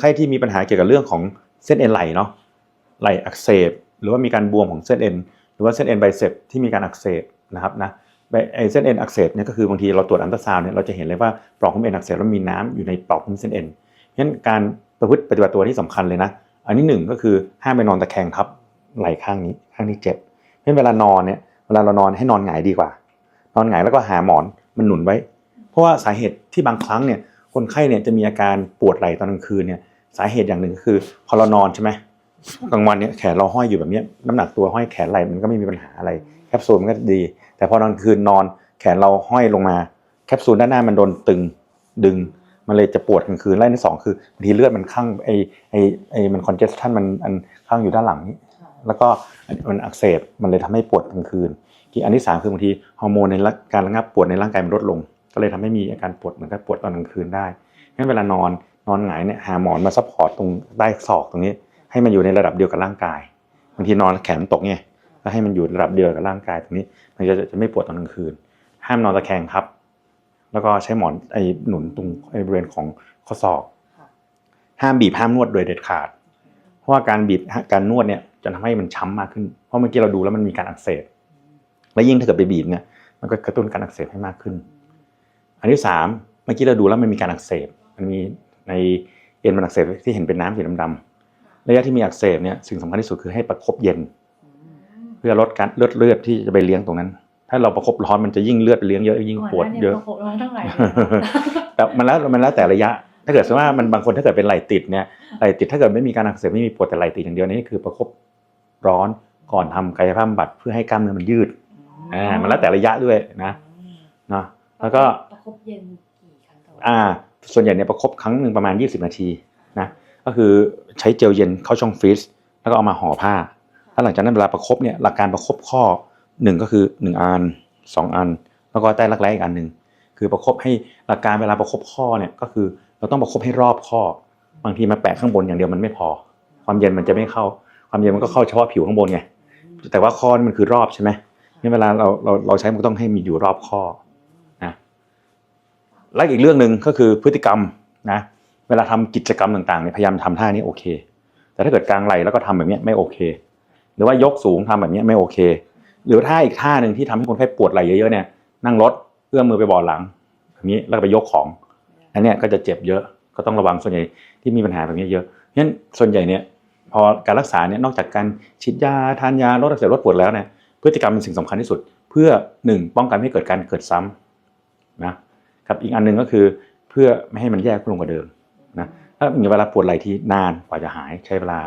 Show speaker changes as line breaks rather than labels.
ไข้ที่มีปัญหาเกี่ยวกับเรื่องของเส้นเอ็นไหลเนาะไหลอักเสบ หรือว่ามีการบวมของเส้นเอ็นหรือว่าเส้นเอ็นไบเซปที่มีการอักเสบนะครับนะไอเส้นเอ็นอักเสบเนี่ยก็คือบางทีเราตรวจอัลตราซาวน์เนี่ยเราจะเห็นเลยว่าปลอกหุ้มเอ็นอักเสบแล้วมีน้ำอยู่ในปลอกหุ้มเส้นเอ็นเพราะฉะนั้นการประพฤติปฏิบัติตัวที่สำคัญเลยนะ อันนี้หนึ่งก็คือห้ามไปนอนตะแคงทับไหล่ข้างนี้ข้างที่เจ็บเพราะฉะนั้นเวลานอนเนี่ยเวลาเรานอนให้นอนหงายดีกว่า นอนหงายแล้วก็หาหมอนมันหนุนไว้ เพราะว่าสาเหตุที่บางครั้งเนี่ยคนไข้เนี่ยจะมีอาการปวดไหล่ตอนกลางคืนเนี่ย สาเหตุอย่างหนึ่งคือ พอเรานอนใช่ไหมกลางวันเนี่ยแขนเราห้อยอยู่แบบนี้น้ำหนักตัวห้อยแขนไหล่มันก็ไม่มีปัญหาอะไรแคปซูลมันก็ดี แต่พอนอนคืนนอนแขนเราห้อยลงมาแคปซูลด้านหน้ามันโดนตึงดึง มันเลยจะปวดกลางคืนไล่ที่สองคือบางทีเลือดมันข้างไอไอไอมันคอนเจสชันมันอันข้างอยู่ด้านหลังนี้แล้วก็มันอักเสบมันเลยทำให้ปวดกลางคืนอีกอันที่สามคือบางทีฮอร์โมนในการระงับปวดในร่างกายมันลดลง ก็เลยทำให้มีอาการปวดเหมือนกับปวดตอนกลางคืนได้งั้นเวลานอน นอนหงายเนี่ยหาหมอนมาซัพพอร์ตตรงใต้ศอกตรงนี้ ให้มันอยู่ในระดับเดียวกับร่างกายบางทีนอนแขนตกเนี่ยก็ให้มันอยู่ระดับเดียวกับร่างกายตรงนี้ มันจะจะไม่ปวดตอนกลางคืน ห้ามนอนตะแคงครับ แล้วก็ใช้หมอนไอ้หนุนตรงไอ้บริเวณของข้อศอก ห้ามบีบห้ามนวดโดยเด็ดขาด เพราะว่าการบีบการนวดเนี่ยจะทำให้มันช้ำมากขึ้น เพราะเมื่อกี้เราดูแล้วมันมีการอักเสบ และยิ่งถ้าเกิดไปบีบเนี่ย มันก็กระตุ้นการอักเสบให้มากขึ้น อันที่สามเมื่อกี้เราดูแล้วมันมีการอักเสบ มันมี ในเอ็นมันอักเสบที่เห็นเป็นน้ำสีดำๆระยะที่มีอักเสบเนี่ยสิ่งสำคัญที่สุดคือให้ประคบเย็น เพื่อลดการเลือดเลือดที่จะไปเลี้ยงตรงนั้น ถ้าเราประคบร้อนมันจะยิ่งเลือดไปเลี้ยงเยอะยิ่งปวดเยอะ
ก่นหน้านี่ประคบร้อนเท่าไหร่
แต่มันแล้วมันแล้วแต่ระยะ ถ้าเกิดสมมติว่ามันบางคนถ้าเกิดเป็นไหลติดเนี่ยไหลติดถ้าเกิดไม่มีการอักเสบไม่มีปวดแต่ไหลติดอย่างเดียวนี่คือประคบร้อนก่อนทำกายภาพบำบัดเพื่อให้กล้ามเนื้อมันยืดอ่ามันแล้วแต่ระยะด้วยนะเนาะแล้วก็
ประคบเย็นกี่ครั้งต่ อ่า
ส่วนใหญ่เนี่ยประคบครั้งหนึ่งประมาณ 20 นาทีนะก็คือใช้เจลเย็นเข้าช่องฟรีซแล้วก็เอามาห่อผ้าแล้วหลังจากนั้นเวลาประคบเนี่ยหลักการประคบข้อหนึ่งก็คือหนึ่งอันสองอัน แล้วก็ใต้รักแร้อีกอันหนึ่งคือประคบให้หลักการเวลาประคบข้อเนี่ยก็คือเราต้องประคบให้รอบข้อบางทีมาแปะข้างบนอย่างเดียวมันไม่พอ ความเย็นมันจะไม่เข้า ความเย็นมันก็เข้าเฉพาะผิวข้างบนไงแต่ว่าข้อนี่มันคือรอบใช่ไหมนี่เวลาเราเราเราใช้มันต้องให้มีอยู่รอบข้อ และอีกเรื่องหนึ่งก็คือพฤติกรรมนะเวลาทำกิจกรรมต่างๆเนี่ยพยายามทำท่านี้โอเค แต่ถ้าเกิดกลางไหลแล้วก็ทำแบบนี้ไม่โอเค หรือว่ายกสูงทำแบบนี้ไม่โอเค หรือท่าอีกท่าหนึ่งที่ทำให้คนไข้ปวดไหล่เยอะๆเนี่ยนั่งรถเอื้อมมือไปบาะหลังแบบนี้แล้วก็ไปยกของอันนี้ก็จะเจ็บเยอะก็ต้องระวังส่วนใหญ่ที่มีปัญหาแบบนี้เยอะเพราะฉะนั้นส่วนใหญ่เนี่ยพอการรักษาเนี่ยนอกจากการฉีดยาทานยาลดอักเสบลดปวดแล้วเนี่ยพฤติกรรมเป็นสิ่งสำคัญที่สุด เพื่อหนึ่งป้องกันไม่ให้เกิดการเกิดซ้ำนะ กับอีกอันหนึ่งก็คือเพื่อไม่ให้มันแย่ลงกว่าเดิมนะถ้ามีเวลาปวดไหล่ที่นานกว่าจะหายใช้เวลา